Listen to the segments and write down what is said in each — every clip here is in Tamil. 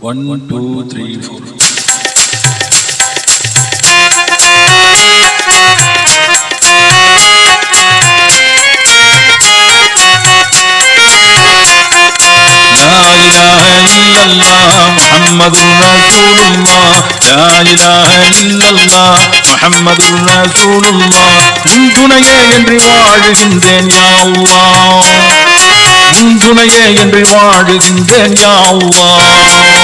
One, two, three, four. لا إله إلا الله محمد رسول الله لا إله إلا الله محمد رسول الله உன் துணையே என்று வாழ்கின்றேன் யா அல்லாஹ் உன் துணையே என்று வாழ்கின்றேன் யா அல்லாஹ்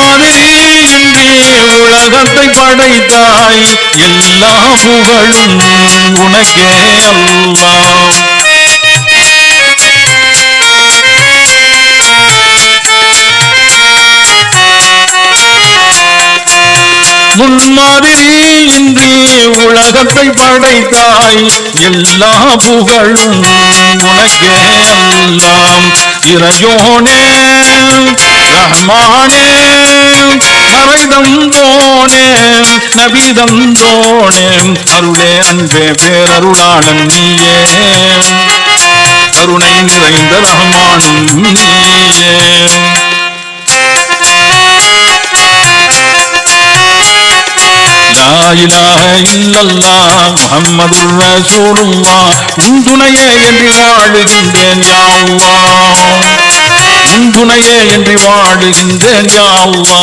முன்மாதிரி இன்றி உலகத்தை படைத்தாய். எல்லா புகழும் உனக்கே அல்லாம் முன்மாதிரி இன்றி உலகத்தை படைத்தாய். எல்லா புகழும் உனக்கே எல்லாம் இறையோனே ரஹ்மானே அரைதந்தோனே நபிதந்தோனே அருளே அன்பே பேரருளாளன் நீயே. கருணை நிறைந்த ரஹமானும் நீயே. முகம்மது ரசூலுல்லா உன் துணையே என்று வாழுகின்றேன் யாவா உன் துணையே என்று வாழுகின்றேன் யாவா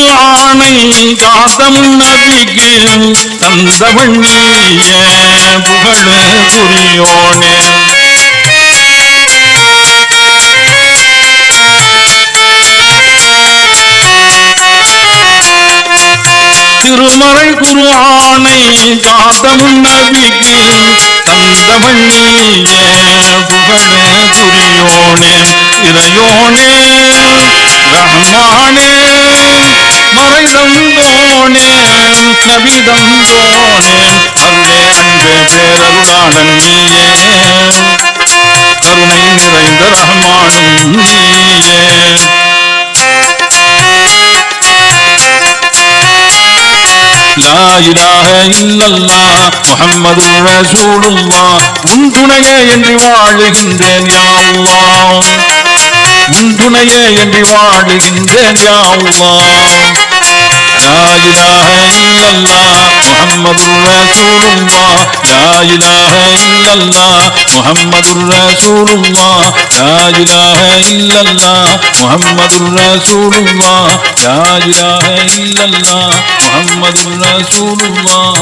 திருமறை குருஆனை காத்தம் நபிக்கு தந்தவன் புகழ புகழ் புரியோனே. திருமறை குருவானை காதம் நபிக்கு தந்தவன் நீயே புகழ் புரியோனே. இறையோனே ரஹ்மானே மறைதந்தோனே கவிதந்தோனே அருளே அன்பே பேரருளாளன் நீயே. கருணை நிறைந்த ரகமானும் நீயே. லா இலாக இல்லல்லா முகம்மது ரசூலுல்லா உன் துணையே என்று வாழுகின்றேன் யாவா அல்லாஹ் உன் துணையே என்று வாழுகின்றேன் யா அல்லாஹ் لا إله إلا الله محمد رسول الله لا إله إلا الله محمد رسول الله لا إله إلا الله محمد رسول الله لا إله إلا الله محمد رسول الله